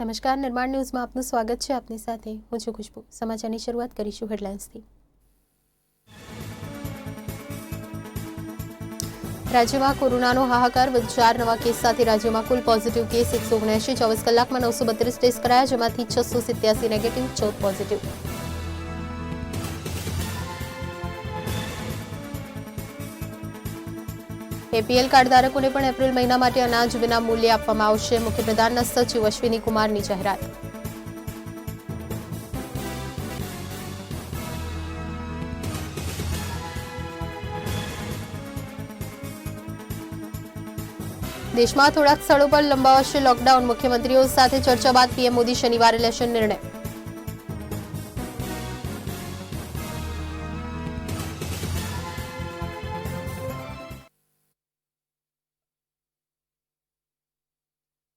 નમસ્કાર, નિર્માણ ન્યૂઝમાં આપનું સ્વાગત છે આપની સાથે. હું છું ખુશ્બુ. સમાચારની શરૂઆત કરીશું હેડલાઇન્સથી. રાજ્યમાં કોરોનાનો હાહાકાર ચાર નવા કેસ સાથે રાજ્યમાં કુલ પોઝિટિવ કેસ એકસો ઓગણસી, ચોવીસ કલાકમાં નવસો બત્રીસ ટેસ્ટ કરાયા, જેમાંથી છસો સિત્યાસી નેગેટિવ ચૌદ પોઝિટિવ એપીએલ કાર્ડ ધારકોને પણ એપ્રિલ મહિના માટે અનાજ વિના મૂલ્યે આપવામાં આવશે. મુખ્યપ્રધાનના સચિવ અશ્વિની કુમારની જાહેરાત. દેશમાં થોડાક સ્થળો પર લંબાવાશે લોકડાઉન. મુખ્યમંત્રીઓ સાથે ચર્ચા બાદ પીએમ મોદી શનિવારે લેશે નિર્ણય.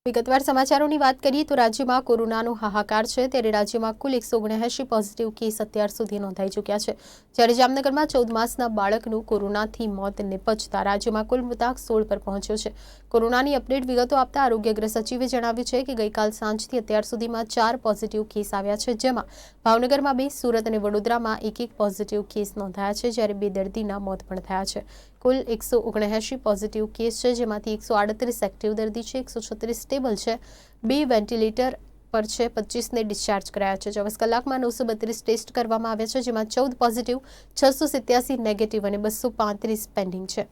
વિગતવાર સમાચારોની વાત કરીએ તો રાજ્યમાં કોરોનાનો હાહાકાર છે, ત્યારે રાજ્યમાં કુલ એકસો ઓગણએંશી પોઝિટિવ કેસ અત્યાર સુધી નોંધાઈ ચૂક્યા છે. જ્યારે જામનગરમાં ચૌદ માસના બાળકનું કોરોનાથી મોત નિપજતા રાજ્યમાં કુલ મૃતાક સોળ પર પહોંચ્યો છે. કોરોનાની અપડેટ વિગતો આપતા આરોગ્ય ગૃહ સચિવે જણાવ્યું છે કે ગઈકાલ સાંજથી અત્યાર સુધીમાં ચાર પોઝિટિવ કેસ આવ્યા છે, જેમાં ભાવનગરમાં બે, સુરત અને વડોદરામાં એક એક પોઝિટિવ કેસ નોંધાયા છે, જ્યારે બે દર્દીના મોત પણ થયા છે. કુલ એકસો ઓગણએંશી પોઝિટિવ કેસ છે, જેમાંથી એકસો આડત્રીસ એક્ટિવ દર્દી છે, એકસો છત્રીસ સ્ટેબલ છે, બે વેન્ટિલેટર પર છે, પચીસને ડિસ્ચાર્જ કરાયા છે. ચોવીસ કલાકમાં નવસો બત્રીસ ટેસ્ટ કરવામાં આવ્યા છે, જેમાં ચૌદ પોઝિટિવ છસો સિત્યાસી નેગેટિવ અને બસો પાંત્રીસ પેન્ડિંગ છે.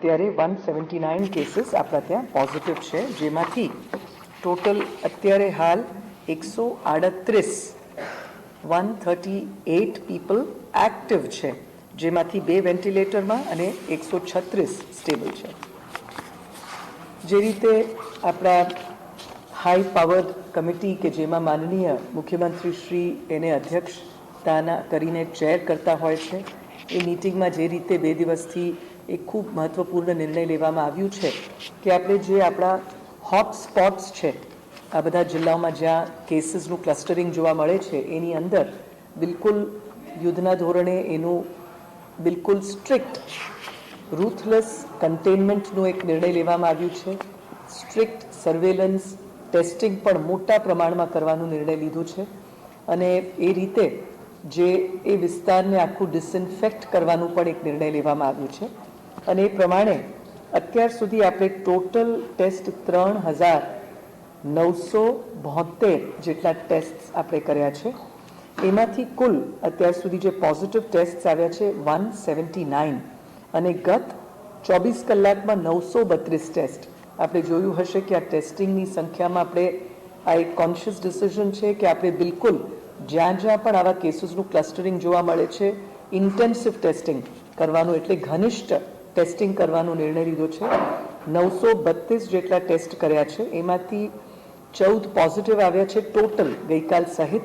અત્યારે વન સેવન્ટી નાઇન કેસીસ આપણા ત્યાં પોઝિટિવ છે, જેમાંથી ટોટલ અત્યારે હાલ એકસો આડત્રીસ one thirty eight people active છે, જેમાંથી બે વેન્ટિલેટરમાં અને એકસો છત્રીસ સ્ટેબલ છે. જે રીતે આપણા હાઈ પાવર્ડ કમિટી કે જેમાં માનનીય મુખ્યમંત્રી શ્રી એને અધ્યક્ષતાના કરીને ચેર કરતા હોય છે, એ મિટિંગમાં જે રીતે બે દિવસથી એક ખૂબ મહત્વપૂર્ણ નિર્ણય લેવામાં આવ્યું છે કે આપણે જે આપણા હોટ સ્પોટ્સ છે, આ બધા જિલ્લાઓમાં જ્યાં કેસીસનું ક્લસ્ટરિંગ જોવા મળે છે, એની અંદર બિલકુલ યુદ્ધના ધોરણે એનું બિલકુલ સ્ટ્રિક્ટ રૂથલેસ કન્ટેનમેન્ટનું એક નિર્ણય લેવામાં આવ્યું છે. સ્ટ્રિક્ટ સર્વેલન્સ ટેસ્ટિંગ પણ મોટા પ્રમાણમાં કરવાનું નિર્ણય લીધું છે અને એ રીતે જે એ વિસ્તારને આખું ડિસઇન્ફેક્ટ કરવાનું પણ એક નિર્ણય લેવામાં આવ્યું છે. અને એ પ્રમાણે અત્યાર સુધી આપણે ટોટલ ટેસ્ટ ત્રણ હજાર નવસો બોતેર જેટલા ટેસ્ટ આપણે કર્યા છે. એમાંથી કુલ અત્યાર સુધી જે પોઝિટિવ ટેસ્ટ આવ્યા છે વન સેવન્ટી નાઇન અને ગત ચોવીસ કલાકમાં નવસો બત્રીસ ટેસ્ટ. આપણે જોયું હશે કે આ ટેસ્ટિંગની સંખ્યામાં આપણે આ એક કોન્શિયસ ડિસિઝન છે કે આપણે બિલકુલ જ્યાં જ્યાં પણ આવા કેસીસનું ક્લસ્ટરિંગ જોવા મળે છે ઇન્ટેન્સિવ ટેસ્ટિંગ કરવાનું એટલે ઘનિષ્ઠ ટેસ્ટિંગ કરવાનો નિર્ણય લીધો છે. નવસો બત્રીસ જેટલા ટેસ્ટ કર્યા છે. એમાંથી ચૌદ પોઝિટિવ આવ્યા છે ટોટલ ગઈકાલ સહિત.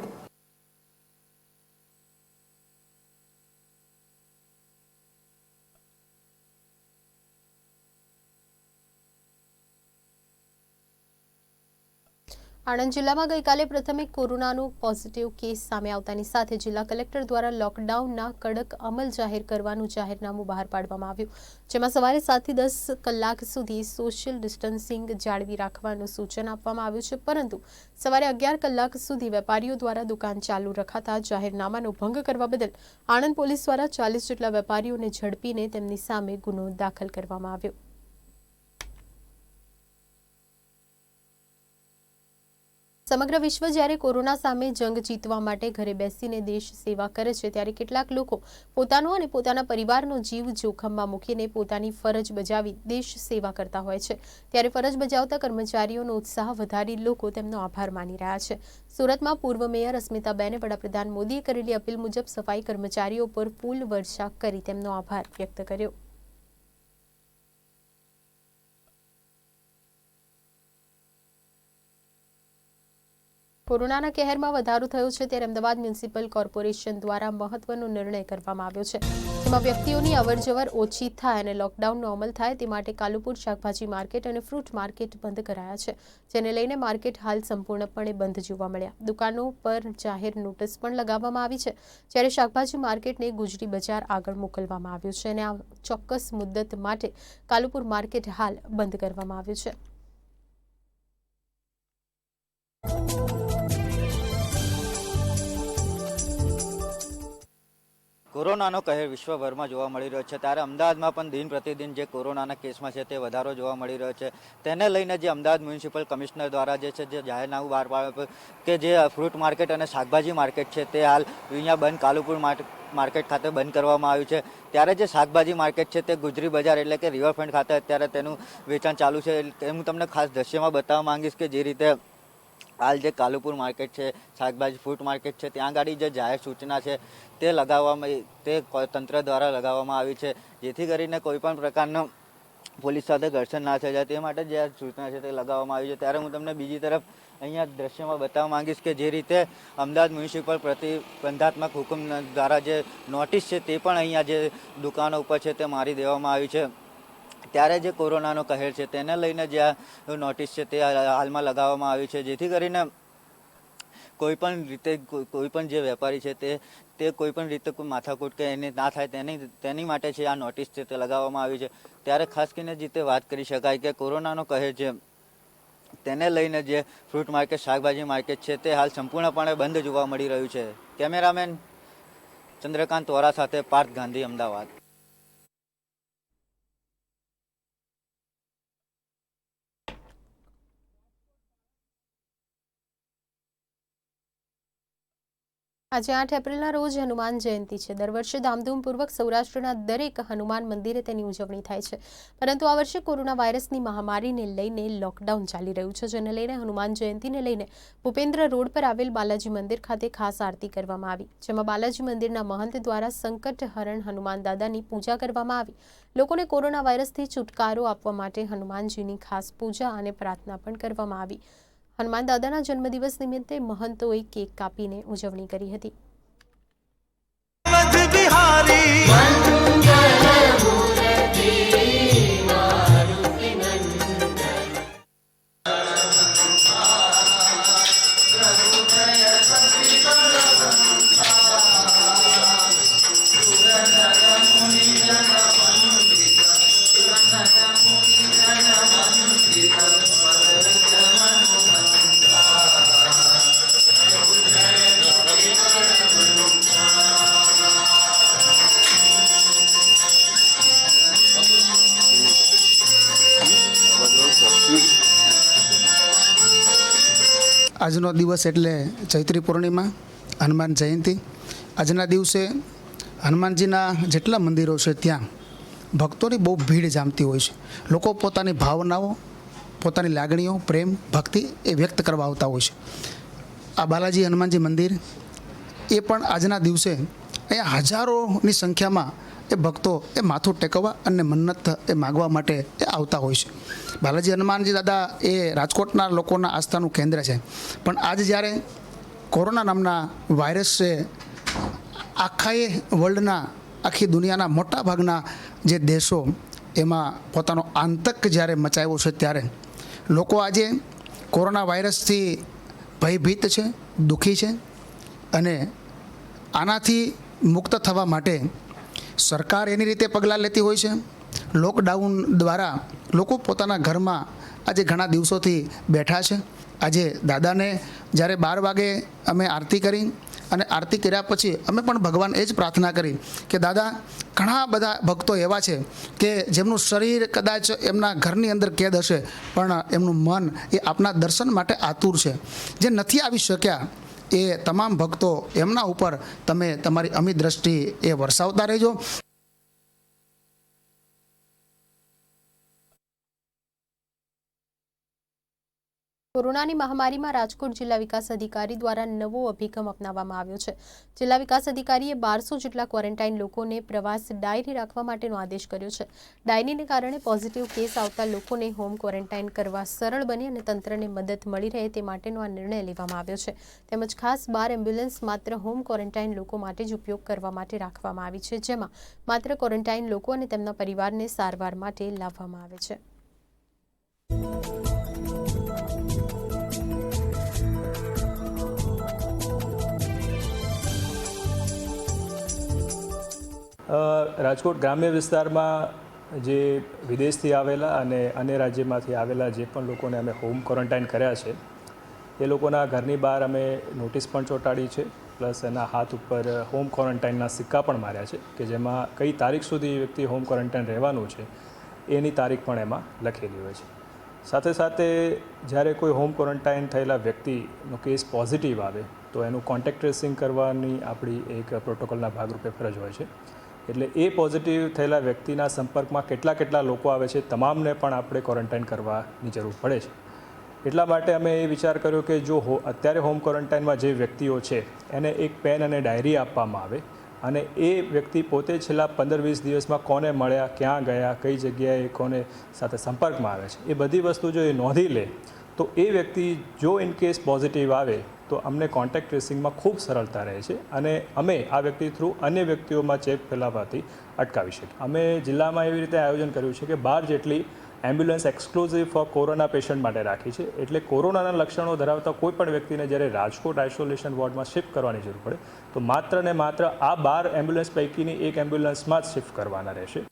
આણંદ જિલ્લામાં ગઈકાલે પ્રથમે કોરોનાનો પોઝિટિવ કેસ સામે આવતાની સાથે જિલ્લા કલેક્ટર દ્વારા લોકડાઉનના કડક અમલ જાહેર કરવાનું જાહેરનામું બહાર પાડવામાં આવ્યું, જેમાં સવારે સાતથી દસ કલાક સુધી સોશિયલ ડિસ્ટન્સિંગ જાળવી રાખવાનું સૂચન આપવામાં આવ્યું છે. પરંતુ સવારે અગિયાર કલાક સુધી વેપારીઓ દ્વારા દુકાન ચાલુ રખાતા જાહેરનામાનો ભંગ કરવા બદલ આણંદ પોલીસ દ્વારા ચાલીસ જેટલા વેપારીઓને ઝડપીને તેમની સામે ગુનો દાખલ કરવામાં આવ્યો. સમગ્ર વિશ્વ જ્યારે કોરોના સામે જંગ જીતવા માટે ઘરે બેસીને દેશ સેવા કરે છે, ત્યારે કેટલાક લોકો પોતાનો અને પોતાના પરિવારનો જીવ જોખમમાં મૂકીને પોતાની ફરજ બજાવી દેશ સેવા કરતા હોય છે. ત્યારે ફરજ બજાવતા કર્મચારીઓનો ઉત્સાહ વધારી લોકો તેમનો આભાર માની રહ્યા છે. સુરતમાં પૂર્વ મેયર અસ્મિતાબેને વડાપ્રધાન મોદીએ કરેલી અપીલ મુજબ સફાઈ કર્મચારીઓ પર ફૂલ વર્ષા કરી તેમનો આભાર વ્યક્ત કર્યો. કોરોનાના કહેરમાં વધારો થયો છે ત્યારે અમદાવાદ મ્યુનિસિપલ કોર્પોરેશન દ્વારા મહત્વનો નિર્ણય કરવામાં આવ્યો છે. જેમાં વ્યક્તિઓની અવરજવર ઓછી થાય અને લોકડાઉનનો અમલ થાય તે માટે કાલુપુર શાકભાજી માર્કેટ અને ફ્રૂટ માર્કેટ બંધ કરાયા છે, જેને લઈને માર્કેટ હાલ સંપૂર્ણપણે બંધ જોવા મળ્યા. દુકાનો પર જાહેર નોટિસ પણ લગાવવામાં આવી છે, જ્યારે શાકભાજી માર્કેટને ગુજરી બજાર આગળ મોકલવામાં આવ્યું છે અને આ ચોક્કસ મુદ્દત માટે કાલુપુર માર્કેટ હાલ બંધ કરવામાં આવ્યું છે. કોરોનાનો કહેર વિશ્વભરમાં જોવા મળી રહ્યો છે. ત્યારે અમદાવાદમાં પણ દિન પ્રતિદિન જે કોરોનાના કેસમાં છે તે વધારો જોવા મળી રહ્યો છે. તેને લઈને જે અમદાવાદ મ્યુનિસિપલ કમિશનર દ્વારા જે છે જે જાહેરનામું બહાર પાડ્યું કે જે ફ્રૂટ માર્કેટ અને શાકભાજી માર્કેટ છે તે હાલ અહીંયા બંધ. કાલુપુર માર્કેટ ખાતે બંધ કરવામાં આવ્યું છે. ત્યારે જે શાકભાજી માર્કેટ છે તે ગુજરી બજાર એટલે કે રિવરફ્રન્ટ ખાતે અત્યારે તેનું વેચાણ ચાલુ છે. એ હું તમને ખાસ દ્રશ્યમાં બતાવવા માંગીશ કે જે રીતે હાલ જે કાલુપુર માર્કેટ છે, શાકભાજી ફ્રૂટ માર્કેટ છે, ત્યાં આગળ જે જાહેર સૂચના છે, તે લગાવવામાં તે તંત્ર દ્વારા લગાવવામાં આવી છે, જેથી કરીને કોઈ પણ પ્રકારનો પોલીસ સાથે ઘર્ષણ ના થઈ જાય તે માટે જે સૂચના છે તે લગાવવામાં આવી છે. ત્યારે હું તમને બીજી તરફ અહીંયા દ્રશ્યમાં બતાવવા માંગીશ કે જે રીતે અમદાવાદ મ્યુનિસિપલ પ્રતિબંધાત્મક હુકમ દ્વારા જે નોટિસ છે તે પણ અહીંયા જે દુકાનો ઉપર છે તે મારી દેવામાં આવી છે. ત્યારે જે કોરોનાનો કહેર છે, તેને લઈને જે આ નોટિસ છે તે હાલમાં લગાવવામાં આવી છે, જેથી કરીને કોઈ પણ રીતે કોઈ પણ જે વેપારી છે તે તે કોઈ પણ રીતે કોઈ માથાકૂટ કે એને ના થાય તેની તેની માટે છે આ નોટિસ છે તે લગાવવામાં આવી છે. ત્યારે ખાસ કરીને જે રીતે વાત કરી શકાય કે કોરોનાનો કહેર છે તેને લઈને જે ફ્રૂટ માર્કેટ, શાકભાજી માર્કેટ છે તે હાલ સંપૂર્ણપણે બંધ જોવા મળી રહ્યું છે. કેમેરામેન ચંદ્રકાંત વોરા સાથે પાર્થ ગાંધી, અમદાવાદ. આજે આઠ એપ્રિલના રોજ હનુમાન જયંતિ છે. દર વર્ષે ધામધૂમપૂર્વક સૌરાષ્ટ્રના દરેક હનુમાન મંદિરે તેની ઉજવણી થાય છે. પરંતુ આ વર્ષે કોરોના વાયરસની મહામારીને લઈને લોકડાઉન ચાલી રહ્યું છે, જેને લઈને હનુમાન જયંતિને લઈને ભૂપેન્દ્ર રોડ પર આવેલ બાલાજી મંદિર ખાતે ખાસ આરતી કરવામાં આવી, જેમાં બાલાજી મંદિરના મહંત દ્વારા સંકટ હરણ હનુમાન દાદાની પૂજા કરવામાં આવી. લોકોને કોરોના વાયરસથી છુટકારો આપવા માટે હનુમાનજીની ખાસ પૂજા અને પ્રાર્થના પણ કરવામાં આવી. હનુમાન દાદાના જન્મદિવસ નિમિત્તે મહંતોએ કેક કાપીને ઉજવણી કરી હતી. આજનો દિવસ એટલે ચૈત્રી પૂર્ણિમા, હનુમાન જયંતિ. આજના દિવસે હનુમાનજીના જેટલા મંદિરો છે ત્યાં ભક્તોની બહુ ભીડ જામતી હોય છે. લોકો પોતાની ભાવનાઓ, પોતાની લાગણીઓ, પ્રેમ, ભક્તિ એ વ્યક્ત કરવા આવતા હોય છે. આ બાલાજી હનુમાનજી મંદિર એ પણ આજના દિવસે અહીંયા હજારોની સંખ્યામાં એ ભક્તો એ માથું ટેકવવા અને મન્નત એ માગવા માટે એ આવતા હોય છે. બાલાજી હનુમાનજી દાદા એ રાજકોટના લોકોના આસ્થાનું કેન્દ્ર છે. પણ આજ જ્યારે કોરોના નામના વાયરસ આખાએ વર્લ્ડના, આખી દુનિયાના મોટા ભાગના જે દેશો એમાં પોતાનો આંતક જ્યારે મચાવ્યો છે ત્યારે લોકો આજે કોરોના વાયરસથી ભયભીત છે, દુઃખી છે અને આનાથી મુક્ત થવા માટે સરકાર એની રીતે પગલાં લેતી હોય છે. લોકડાઉન દ્વારા લોકો પોતાના ઘરમાં આજે ઘણા દિવસોથી બેઠા છે. આજે દાદાને જ્યારે બાર વાગે અમે આરતી કરી અને આરતી કર્યા પછી અમે પણ ભગવાન એ જ પ્રાર્થના કરી કે, દાદા, ઘણા બધા ભક્તો એવા છે કે જેમનું શરીર કદાચ એમના ઘરની અંદર કેદ હશે, પણ એમનું મન એ આપના દર્શન માટે આતુર છે. જે નથી આવી શક્યા એ તમામ ભક્તો એમના ઉપર તમે તમારી અમી દ્રષ્ટિ એ વરસાવતા રહેજો. કોરોનાની મહામારીમાં રાજકોટ જિલ્લા વિકાસ અધિકારી દ્વારા નવો અભિગમ અપનાવવામાં આવ્યો છે. જિલ્લા વિકાસ અધિકારીએ બારસો જેટલા ક્વોરન્ટાઇન લોકોને પ્રવાસ ડાયરી રાખવા માટેનો આદેશ કર્યો છે. ડાયરીને કારણે પોઝિટિવ કેસ આવતા લોકોને હોમ ક્વોરન્ટાઇન કરવા સરળ બને અને તંત્રને મદદ મળી રહે તે માટેનો આ નિર્ણય લેવામાં આવ્યો છે. તેમજ ખાસ બાર એમ્બ્યુલન્સ માત્ર હોમ ક્વોરન્ટાઇન લોકો માટે જ ઉપયોગ કરવા માટે રાખવામાં આવી છે, જેમાં માત્ર ક્વોરન્ટાઇન લોકો અને તેમના પરિવારને સારવાર માટે લાવવામાં આવે છે. રાજકોટ ગ્રામ્ય વિસ્તારમાં જે વિદેશથી આવેલા અને અન્ય રાજ્યમાંથી આવેલા જે પણ લોકોને અમે હોમ ક્વોરન્ટાઇન કર્યા છે, એ લોકોના ઘરની બહાર અમે નોટિસ પણ ચોંટાડી છે પ્લસ એના હાથ ઉપર હોમ ક્વોરન્ટાઇનના સિક્કા પણ માર્યા છે, કે જેમાં કઈ તારીખ સુધી વ્યક્તિ હોમ ક્વોરન્ટાઇન રહેવાનું છે, એની તારીખ પણ એમાં લખેલી હોય છે. સાથે સાથે જ્યારે કોઈ હોમ ક્વોરન્ટાઇન થયેલા વ્યક્તિનો કેસ પોઝિટિવ આવે, તો એનું કોન્ટેક્ટ ટ્રેસિંગ કરવાની આપણી એક પ્રોટોકોલના ભાગરૂપે ફરજ હોય છે. એટલે એ પોઝિટિવ થયેલા વ્યક્તિના સંપર્કમાં કેટલા કેટલા લોકો આવે છે, તમામને પણ આપણે ક્વોરન્ટાઇન કરવાની જરૂર પડે છે. એટલા માટે અમે એ વિચાર કર્યો કે જો હો, અત્યારે હોમ ક્વોરન્ટાઇનમાં જે વ્યક્તિઓ છે, એને એક પેન અને ડાયરી આપવામાં આવે અને એ વ્યક્તિ પોતે છેલ્લા પંદર વીસ દિવસમાં કોને મળ્યા, ક્યાં ગયા, કઈ જગ્યાએ કોને સાથે સંપર્કમાં આવે છે, એ બધી વસ્તુ જો એ નોંધી લે, તો એ વ્યક્તિ જો ઇન કેસ પોઝિટિવ આવે તો અમને કોન્ટેક્ટ ટ્રેસિંગમાં ખૂબ સરળતા રહે છે અને અમે આ વ્યક્તિ થ્રુ અન્ય વ્યક્તિઓમાં ચેપ ફેલાવવાથી અટકાવી શકીએ. અમે જિલ્લામાં એવી રીતે આયોજન કર્યું છે કે બાર જેટલી ambulance exclusive for corona patient માટે રાખી છે. એટલે કોરોનાના લક્ષણો ધરાવતા કોઈપણ વ્યક્તિને જ્યારે રાજકોટ આઇસોલેશન વોર્ડમાં શિફ્ટ કરવાની જરૂર પડે, તો માત્ર ને માત્ર આ બાર એમ્બ્યુલન્સ પૈકીની એક એમ્બ્યુલન્સમાં જ શિફ્ટ કરવાના રહેશે.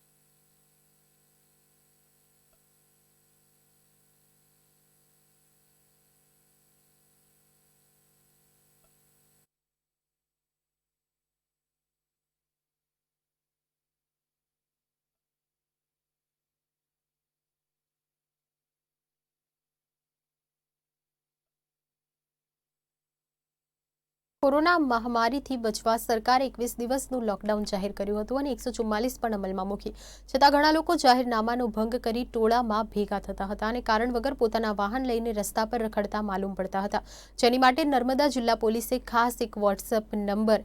કોરોના મહામારીથી બચવા સરકારે એકવીસ દિવસનું લોકડાઉન જાહેર કર્યું હતું અને એકસો ચુમ્માલીસ પણ અમલમાં મૂકી. છતાં ઘણા લોકો જાહેરનામાનો ભંગ કરી ટોળામાં ભેગા થતા હતા અને કારણ વગર પોતાના વાહન લઈને રસ્તા પર રખડતા માલુમ પડતા હતા. જેની માટે નર્મદા જિલ્લા પોલીસે ખાસ એક WhatsApp number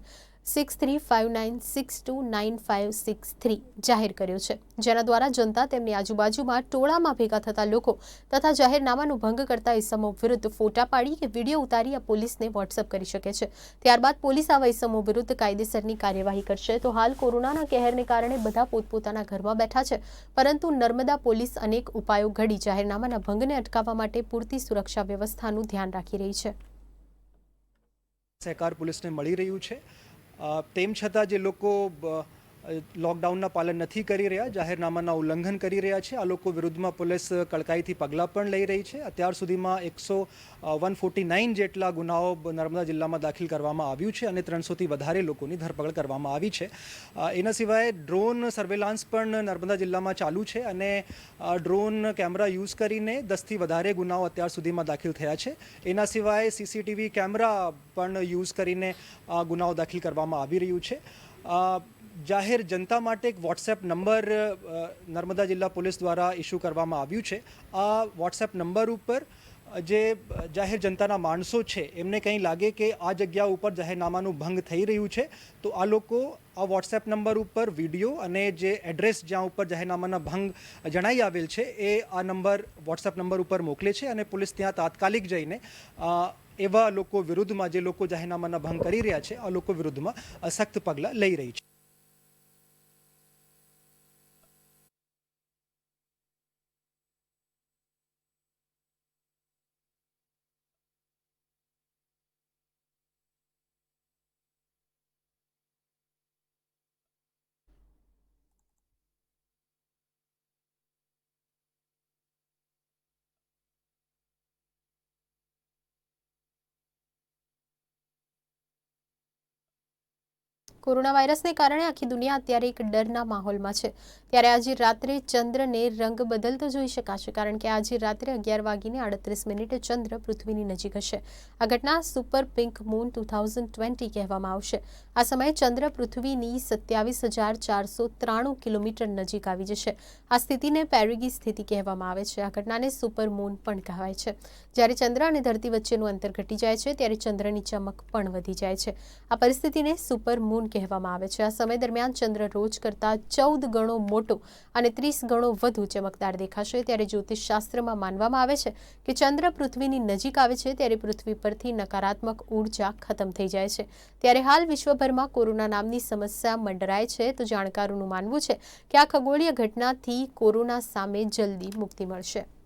six three five nine six two nine five six three જાહેર કર્યો છે. જેના દ્વારા જનતા તેમની આજુબાજુમાં ટોળામાં ભેગા થતા લોકો તથા જાહેરનામાનો ભંગ કરતા ઇસમો વિરુદ્ધ ફોટા પાડી કે વીડિયો ઉતારી આ પોલીસને વોટ્સઅપ કરી શકે છે. ત્યારબાદ પોલીસ આવા ઇસમો વિરુદ્ધ કાયદેસરની કાર્યવાહી કરશે. તો હાલ કોરોનાના કહેરને કારણે બધા પોતપોતાના ઘરમાં બેઠા છે. પરંતુ નર્મદા પોલીસ અનેક ઉપાયો ઘડી જાહેરનામાના ભંગને અટકાવવા માટે પૂરતી સુરક્ષા વ્યવસ્થાનું ધ્યાન રાખી રહી છે. સહકાર પોલીસને મળી રહ્યું છે. તેમ છતાં જે લોકો લોકડાઉનના પાલન નથી કરી રહ્યા, જાહેરનામાના ઉલ્લંઘન કરી રહ્યા છે. આ લોકો વિરુદ્ધમાં પોલીસ કડકાઈથી પગલાં પણ લઈ રહી છે. અત્યાર સુધીમાં એકસો વન ફોર્ટી નાઇન જેટલા ગુનાઓ નર્મદા જિલ્લામાં દાખલ કરવામાં આવ્યું છે અને ત્રણસોથી વધારે લોકોની ધરપકડ કરવામાં આવી છે. એના સિવાય ડ્રોન સર્વેલાન્સ પણ નર્મદા જિલ્લામાં ચાલુ છે અને ડ્રોન કેમેરા યુઝ કરીને દસથી વધારે ગુનાઓ અત્યાર સુધીમાં દાખલ થયા છે. એના સિવાય સીસીટીવી કેમેરા પણ યુઝ કરીને ગુનાઓ દાખલ કરવામાં આવી રહ્યું છે. જાહેર જનતા માટે એક વોટ્સએપ નંબર નર્મદા જિલ્લા પોલીસ દ્વારા ઇસ્યુ કરવામાં આવ્યું છે. આ વોટ્સએપ નંબર ઉપર જે જાહેર જનતાના માણસો છે, એમને કંઈ લાગે કે આ જગ્યા ઉપર જાહેરનામાનું ભંગ થઈ રહ્યું છે, તો આ લોકો આ વોટ્સએપ નંબર ઉપર વીડિયો અને જે એડ્રેસ જ્યાં ઉપર જાહેરનામાના ભંગ જણાઈ આવેલ છે, એ આ નંબર વોટ્સએપ નંબર ઉપર મોકલે છે અને પોલીસ ત્યાં તાત્કાલિક જઈને એવા લોકો વિરુદ્ધમાં જે લોકો જાહેરનામાના ભંગ કરી રહ્યા છે, આ લોકો વિરુદ્ધમાં સખ્ત પગલાં લઈ રહી છે. કોરોના વાયરસને કારણે આખી દુનિયા અત્યારે એક ડરના માહોલમાં છે. ત્યારે આજે રાત્રે ચંદ્રને રંગ બદલતો જોઈ શકાશે, કારણ કે આજે રાત્રે અગિયાર વાગીને આડત્રીસ મિનિટે ચંદ્ર પૃથ્વીની નજીક હશે. આ ઘટના super pink moon two thousand twenty કહેવામાં આવશે. આ સમયે ચંદ્ર પૃથ્વીની સત્યાવીસ હજાર ચારસો ત્રાણું કિલોમીટર નજીક આવી જશે. આ સ્થિતિને પેરિગી સ્થિતિ કહેવામાં આવે છે. આ ઘટનાને સુપર મૂન પણ કહેવાય છે. જ્યારે ચંદ્ર અને ધરતી વચ્ચેનું અંતર ઘટી જાય છે, ત્યારે ચંદ્રની ચમક પણ વધી જાય છે. આ પરિસ્થિતિને સુપર મૂન કહેવામાં આવે છે. આ સમય દરમિયાન ચંદ્ર રોજ કરતાં ચૌદ ગણો મોટો અને ત્રીસ ગણો વધુ ચમકદાર દેખાશે. ત્યારે જ્યોતિષશાસ્ત્રમાં માનવામાં આવે છે કે ચંદ્ર પૃથ્વીની નજીક આવે છે, ત્યારે પૃથ્વી પરથી નકારાત્મક ઊર્જા ખતમ થઈ જાય છે. ત્યારે હાલ વિશ્વભરમાં કોરોના નામની સમસ્યા મંડરાય છે. તો જાણકારોનું માનવું છે કે આ ખગોળીય ઘટનાથી કોરોના સામે જલ્દી મુક્તિ મળશે.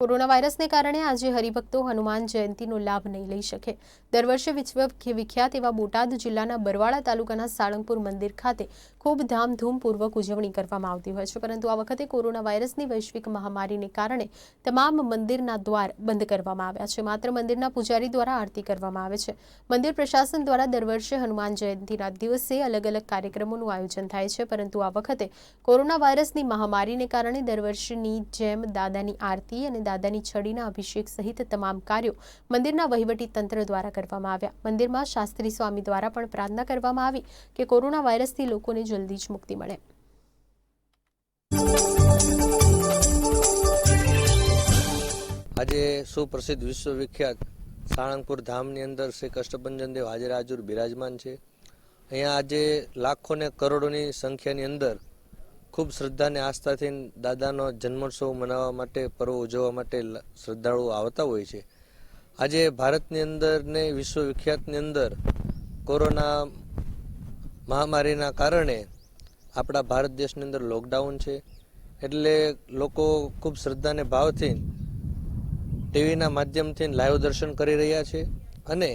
કોરોના વાયરસને કારણે આજે હરિભક્તો હનુમાન જયંતીનો લાભ નહીં લઈ શકે. દર વર્ષે વિશ્વ વિખ્યાત એવા બોટાદ જિલ્લાના બરવાળા તાલુકાના સાળંગપુર મંદિર ખાતે ખૂબ ધામધૂમપૂર્વક ઉજવણી કરવામાં આવતી હોય છે. પરંતુ આ વખતે કોરોના વાયરસની વૈશ્વિક મહામારીને કારણે તમામ મંદિરના દ્વાર બંધ કરવામાં આવ્યા છે. માત્ર મંદિરના પૂજારી દ્વારા આરતી કરવામાં આવે છે. મંદિર પ્રશાસન દ્વારા દર વર્ષે હનુમાન જયંતીના દિવસે અલગ અલગ કાર્યક્રમોનું આયોજન થાય છે. પરંતુ આ વખતે કોરોના વાયરસની મહામારીને કારણે દર વર્ષની જેમ દાદાની આરતી અને દાદાની છડીના અભિષેક સહિત તમામ કાર્યો મંદિરના વહીવટી તંત્ર દ્વારા કરવામાં આવ્યા. મંદિરમાં શાસ્ત્રી સ્વામી દ્વારા પણ પ્રાર્થના કરવામાં આવી કે કોરોના વાયરસથી લોકોને જલ્દી જ મુક્તિ મળે. આજે સુપ્રસિદ્ધ વિશ્વવિખ્યાત સાળંગપુર ધામની અંદર શ્રી કષ્ટભંજન દેવ હાજર હાજર બિરાજમાન છે. અહીંયા આજે લાખો ને કરોડોની સંખ્યાની અંદર ખૂબ શ્રદ્ધા અને આસ્થાથી દાદાનો જન્મોત્સવ મનાવવા માટે, પર્વ ઉજવવા માટે શ્રદ્ધાળુઓ આવતા હોય છે. આજે ભારતની અંદર ને વિશ્વવિખ્યાતની અંદર કોરોના મહામારીના કારણે આપણા ભારત દેશની અંદર લોકડાઉન છે. એટલે લોકો ખૂબ શ્રદ્ધા અને ભાવથી ટીવીના માધ્યમથી લાઈવ દર્શન કરી રહ્યા છે અને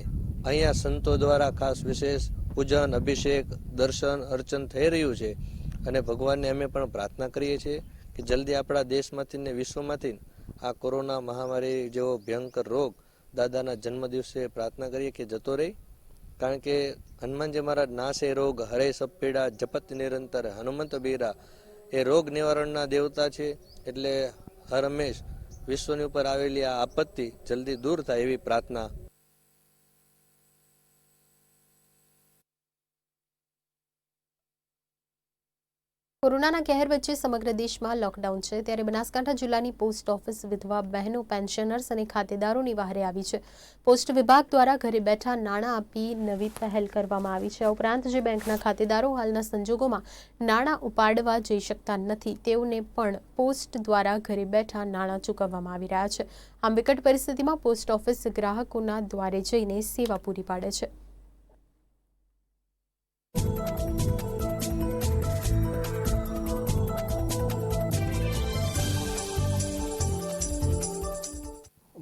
અહીંયા સંતો દ્વારા ખાસ વિશેષ પૂજન, અભિષેક, દર્શન, અર્ચન થઈ રહ્યું છે. અને ભગવાનને અમે પણ પ્રાર્થના કરીએ છીએ કે જલ્દી આપણા દેશમાંથી ને વિશ્વમાંથી આ કોરોના મહામારી જેવો ભયંકર રોગ દાદાના જન્મ દિવસે પ્રાર્થના કરીએ કે જતો રહે. કારણ કે હનુમાનજી મહારાજ નાશે રોગ, હરે સબ પીડા, જપત નિરંતર, હનુમંત બીરા એ રોગ નિવારણના દેવતા છે. એટલે હર હંમેશ વિશ્વની ઉપર આવેલી આ આપત્તિ જલ્દી દૂર થાય એવી પ્રાર્થના કોરોનાના કહેર વચ્ચે સમગ્ર દેશમાં લોકડાઉન છે, ત્યારે બનાસકાંઠા જિલ્લાની પોસ્ટ ઓફિસ વિધવા બહેનો, પેન્શનર્સ અને ખાતેદારોની વહારે આવી છે. પોસ્ટ વિભાગ દ્વારા ઘરે બેઠા નાણાં આપી નવી પહેલ કરવામાં આવી છે. આ ઉપરાંત જે બેંકના ખાતેદારો હાલના સંજોગોમાં નાણાં ઉપાડવા જઈ શકતા નથી, તેઓને પણ પોસ્ટ દ્વારા ઘરે બેઠા નાણાં ચૂકવવામાં આવી રહ્યા છે. આમ વિકટ પરિસ્થિતિમાં પોસ્ટ ઓફિસ ગ્રાહકોના દ્વારે જઈને સેવા પૂરી પાડે છે.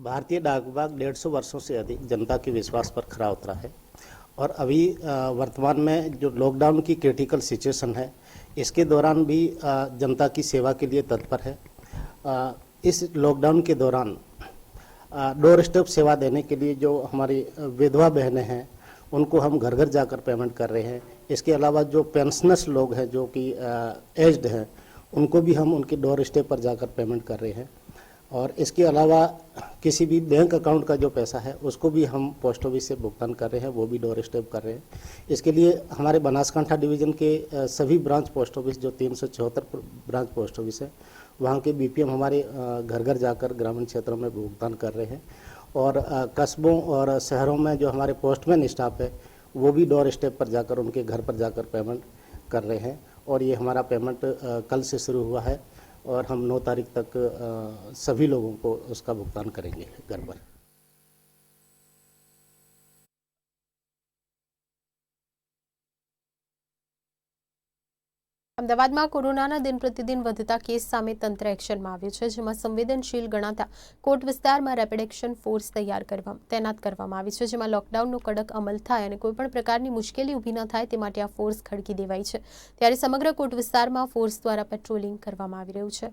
भारतीय डाक विभाग डेढ़ सौ वर्षों से अधिक जनता के विश्वास पर खरा उतरा है। और अभी वर्तमान में जो लॉकडाउन की क्रिटिकल सिचुएशन है, इसके दौरान भी जनता की सेवा के लिए तत्पर है। इस लॉकडाउन के दौरान डोर स्टेप सेवा देने के लिए जो हमारी विधवा बहनें हैं, उनको हम घर घर जाकर पेमेंट कर रहे हैं। इसके अलावा जो पेंशनर्स लोग हैं, जो कि एज्ड हैं, उनको भी हम उनके डोर स्टेप पर जाकर पेमेंट कर रहे हैं। और इसके अलावा किसी भी बैंक अकाउंट का जो पैसा है, उसको भी हम पोस्ट ऑफ़िस से भुगतान कर रहे हैं, वो भी डोर स्टेप कर रहे हैं। इसके लिए हमारे बनासकांठा डिवीज़न के सभी ब्रांच पोस्ट ऑफ़िस जो तीन सौ चौहत्तर ब्रांच पोस्ट ऑफ़िस है, वहाँ के बीपीएम हमारे घर घर जाकर ग्रामीण क्षेत्रों में भुगतान कर रहे हैं। और कस्बों और शहरों में जो हमारे पोस्टमैन स्टाफ है, वो भी डोर स्टेप पर जाकर, उनके घर पर जाकर पेमेंट कर रहे हैं। और ये हमारा पेमेंट कल से शुरू हुआ है। और हम 9 तारीख तक अ, सभी लोगों को उसका भुगतान करेंगे घर पर અમદાવાદમાં કોરોનાના દિન પ્રતિદિન વધતા કેસ સામે તંત્ર એક્શનમાં આવ્યું છે, જેમાં સંવેદનશીલ ગણાતા કોટ વિસ્તારમાં રેપિડ એક્શન ફોર્સ તૈયાર કરવા, તૈનાત કરવામાં આવી છે, જેમાં લોકડાઉનનો કડક અમલ થાય અને કોઈપણ પ્રકારની મુશ્કેલી ઊભી ન થાય તે માટે આ ફોર્સ ખડકી દેવાઈ છે. ત્યારે સમગ્ર કોટ વિસ્તારમાં ફોર્સ દ્વારા પેટ્રોલિંગ કરવામાં આવી રહ્યું છે.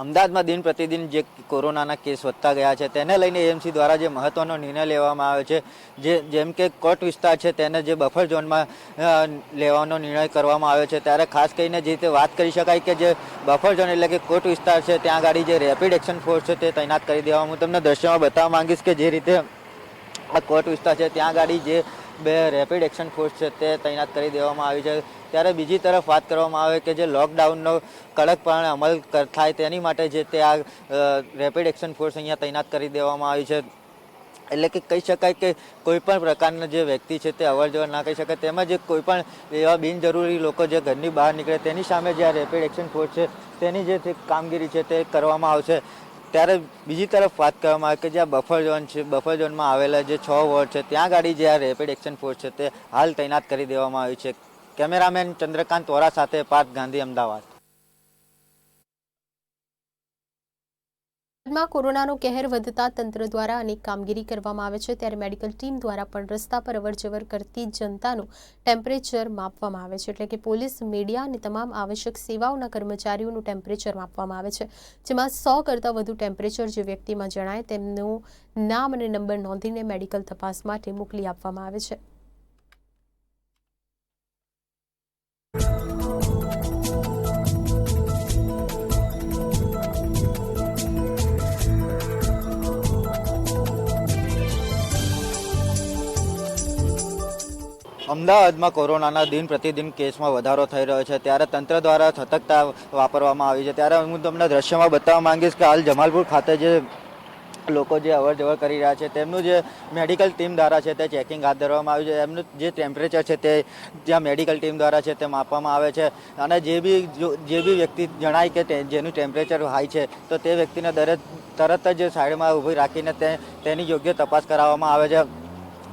અમદાવાદમાં દિન પ્રતિદિન જે કોરોનાના કેસ વધતા ગયા છે, તેને લઈને એએમસી દ્વારા જે મહત્વનો નિર્ણય લેવામાં આવ્યો છે, જે જેમ કે કોટ વિસ્તાર છે, તેને જે બફર ઝોનમાં લેવાનો નિર્ણય કરવામાં આવ્યો છે. ત્યારે ખાસ કરીને જે રીતે વાત કરી શકાય કે જે બફર ઝોન એટલે કે કોટ વિસ્તાર છે, ત્યાં આગળ જે રેપિડ એક્શન ફોર્સ છે, તે તૈનાત કરી દેવામાં હું તમને દ્રશ્યમાં બતાવવા માંગીશ કે જે રીતે આ કોટ વિસ્તાર છે, ત્યાં આગળ જે બે રેપિડ એક્શન ફોર્સ છે તે તૈનાત કરી દેવામાં આવી છે. ત્યારે બીજી તરફ વાત કરવામાં આવે કે જે લોકડાઉનનો કડકપણે અમલ થાય તેની માટે જે તે આ રેપિડ એક્શન ફોર્સ અહીંયા તૈનાત કરી દેવામાં આવી છે. એટલે કે કહી શકાય કે કોઈ પણ પ્રકારના જે વ્યક્તિ છે તે અવર જવર ના કહી શકાય તેમજ કોઈ પણ એવા બિનજરૂરી લોકો જે ઘરની બહાર નીકળે, તેની સામે જે આ રેપિડ એક્શન ફોર્સ છે, તેની જે કામગીરી છે તે કરવામાં આવશે. ત્યારે બીજી તરફ વાત કરવામાં આવે કે જે આ બફર ઝોન છે બફર ઝોનમાં આવેલા જે છ વોર્ડ છે, ત્યાં ગાડી જે આ રેપિડ એક્શન ફોર્સ છે તે હાલ તૈનાત કરી દેવામાં આવી છે. કેમેરામેન ચંદ્રકાંત વોરા સાથે પાર્થ ગાંધી, અમદાવાદ. માં કોરોનાનો કહેર વધતા તંત્ર દ્વારા અનેક કામગીરી કરવામાં આવે છે. ત્યારે મેડિકલ ટીમ દ્વારા પણ રસ્તા પર અવરજવર કરતી જનતાનું ટેમ્પરેચર માપવામાં આવે છે. એટલે કે પોલીસ, મીડિયા અને તમામ આવશ્યક સેવાઓના કર્મચારીઓનું ટેમ્પરેચર માપવામાં આવે છે. જેમાં સો કરતાં વધુ ટેમ્પરેચર જે વ્યક્તિમાં જણાય, તેમનું નામ અને નંબર નોંધીને મેડિકલ તપાસ માટે મોકલી આપવામાં આવે છે. અમદાવાદમાં કોરોનાના દિન પ્રતિદિન કેસમાં વધારો થઈ રહ્યો છે. ત્યારે તંત્ર દ્વારા સતર્કતા વાપરવામાં આવી છે. ત્યારે હું તમને દ્રશ્યમાં બતાવવા માંગીશ કે હાલ જમાલપુર ખાતે જે લોકો જે અવર જવર કરી રહ્યા છે, તેમનું જે મેડિકલ ટીમ દ્વારા છે તે ચેકિંગ હાથ ધરવામાં આવ્યું છે. એમનું જે ટેમ્પરેચર છે તે જ્યાં મેડિકલ ટીમ દ્વારા છે તે માપવામાં આવે છે. અને જે બી જો- બી વ્યક્તિ જણાય કે જેનું ટેમ્પરેચર હાઈ છે, તો તે વ્યક્તિને દરેક તરત જ સાઈડમાં ઊભી રાખીને તેની યોગ્ય તપાસ કરાવવામાં આવે છે.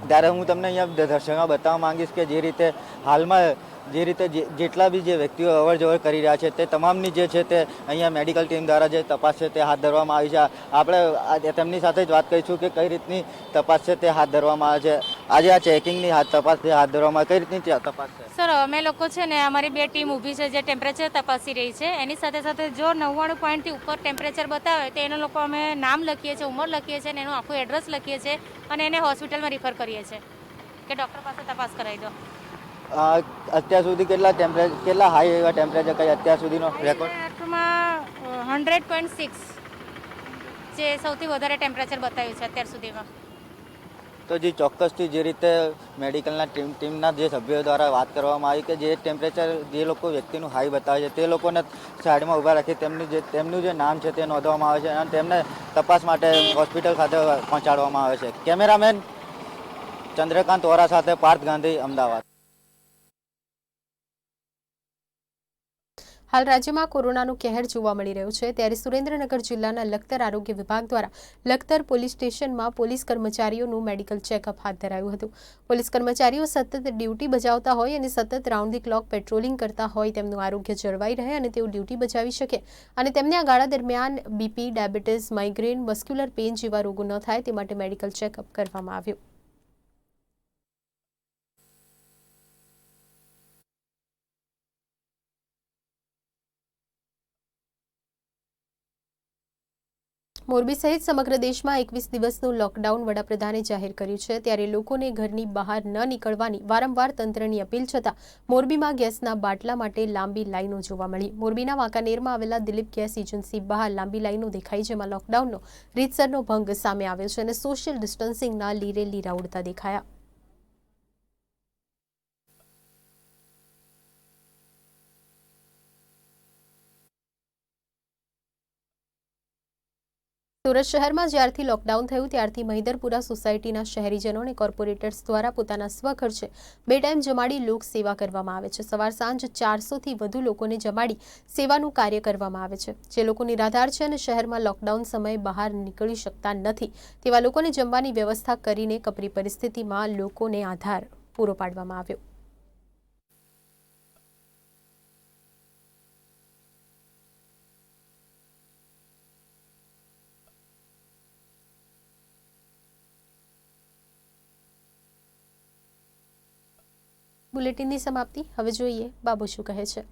ત્યારે હું તમને અહીંયા દર્શકમાં બતાવવા માંગીશ કે જે રીતે હાલમાં જે રીતે જેટલા બી જે વ્યક્તિઓ અવર જવર કરી રહ્યા છે, તે તમામની જે છે તે અહીંયા મેડિકલ ટીમ દ્વારા જે તપાસ છે તે હાથ ધરવામાં આવી છે. આપણે તેમની સાથે જ વાત કરીશું કે કઈ રીતની તપાસ છે તે હાથ ધરવામાં આવે છે. આજે આ ચેકિંગની હાથ તપાસ હાથ ધરવામાં કઈ રીતની તપાસ છે? સર, અમે લોકો છે ને, અમારી બે ટીમ ઊભી છે, જે ટેમ્પરેચર તપાસી રહી છે. એની સાથે સાથે જો નવ્વાણું પોઈન્ટથી ઉપર ટેમ્પરેચર બતાવે, તો એના લોકો અમે નામ લખીએ છીએ, ઉંમર લખીએ છીએ અને એનું આખું એડ્રેસ લખીએ છીએ અને એને હોસ્પિટલમાં રિફર કરીએ છીએ. કે ડૉક્ટર પાસે તપાસ કરાવી દો. અત્યાર સુધી કેટલા ટેમ્પરેચર કેટલા હાઈ એવા ટેમ્પરેચર કઈ અત્યાર સુધીનો રેકોર્ડ હંડ્રેડ પોઈન્ટ સિક્સ જે સૌથી વધારે ટેમ્પરેચર બતાવ્યું છે અત્યાર સુધીમાં. તો જે ચોક્કસથી જે રીતે મેડિકલના ટીમ ટીમના જે સભ્યો દ્વારા વાત કરવામાં આવી કે જે ટેમ્પરેચર જે લોકો વ્યક્તિનું હાઈ બતાવે છે તે લોકોને સાઈડમાં ઊભા રાખી તેમની જે તેમનું જે નામ છે તે નોંધવામાં આવે છે અને તેમને તપાસ માટે હોસ્પિટલ ખાતે પહોંચાડવામાં આવે છે. કેમેરામેન ચંદ્રકાંત ઓરા સાથે પાર્થ ગાંધી અમદાવાદ. હાલ રાજ્યમાં કોરોનાનું કહેર જોવા મળી રહ્યું છે. ત્યારે સુરેન્દ્રનગર જિલ્લાના લખતર આરોગ્ય વિભાગ દ્વારા લખતર પોલીસ સ્ટેશનમાં પોલીસ કર્મચારીઓનું મેડિકલ ચેકઅપ હાથ ધરાયું હતું. પોલીસ કર્મચારીઓ સતત ડ્યુટી બજાવતા હોય અને સતત રાઉન્ડ ધી ક્લોક પેટ્રોલિંગ કરતા હોય તેમનું આરોગ્ય જળવાઈ રહે અને તેઓ ડ્યુટી બજાવી શકે. અને તેમને આ ગાળા દરમિયાન BP, diabetes, migraine, muscular pain જેવા રોગો ન થાય તે માટે મેડિકલ ચેકઅપ કરવામાં આવ્યું. મોરબી સહિત સમગ્ર દેશમાં એકવીસ દિવસનું લોકડાઉન વડાપ્રધાને જાહેર કર્યું છે. ત્યારે લોકોને ઘરની બહાર ન નીકળવાની વારંવાર તંત્રની અપીલ છતાં મોરબીમાં ગેસના બાટલા માટે લાંબી લાઈનો જોવા મળી. મોરબીના વાંકાનેરમાં આવેલા દિલીપ ગેસ એજન્સી બહાર લાંબી લાઈનો દેખાઈ જેમાં લોકડાઉનનો રીતસરનો ભંગ સામે આવ્યો છે અને સોશિયલ ડિસ્ટન્સિંગના લીરે લીરા ઉડતા દેખાયા. સુરત શહેરમાં જ્યારથી લોકડાઉન થયું, ત્યારથી મહિદરપુરા સોસાયટીના શહેરીજનો અને કોર્પોરેટર્સ દ્વારા પોતાના સ્વખર્ચે બે ટાઈમ જમાડી લોક સેવા કરવામાં આવે છે. સવાર સાંજ ચારસોથી વધુ લોકોને જમાડી સેવાનું કાર્ય કરવામાં આવે છે. જે લોકો નિરાધાર છે અને શહેરમાં લોકડાઉન સમયે બહાર નીકળી શકતા નથી, તેવા લોકોને જમવાની વ્યવસ્થા કરીને કપરી પરિસ્થિતિમાં લોકોને આધાર પૂરો પાડવામાં આવ્યો. બુલેટિનની સમાપ્તિ. હવે જોઈએ બાબુ શું કહે છે.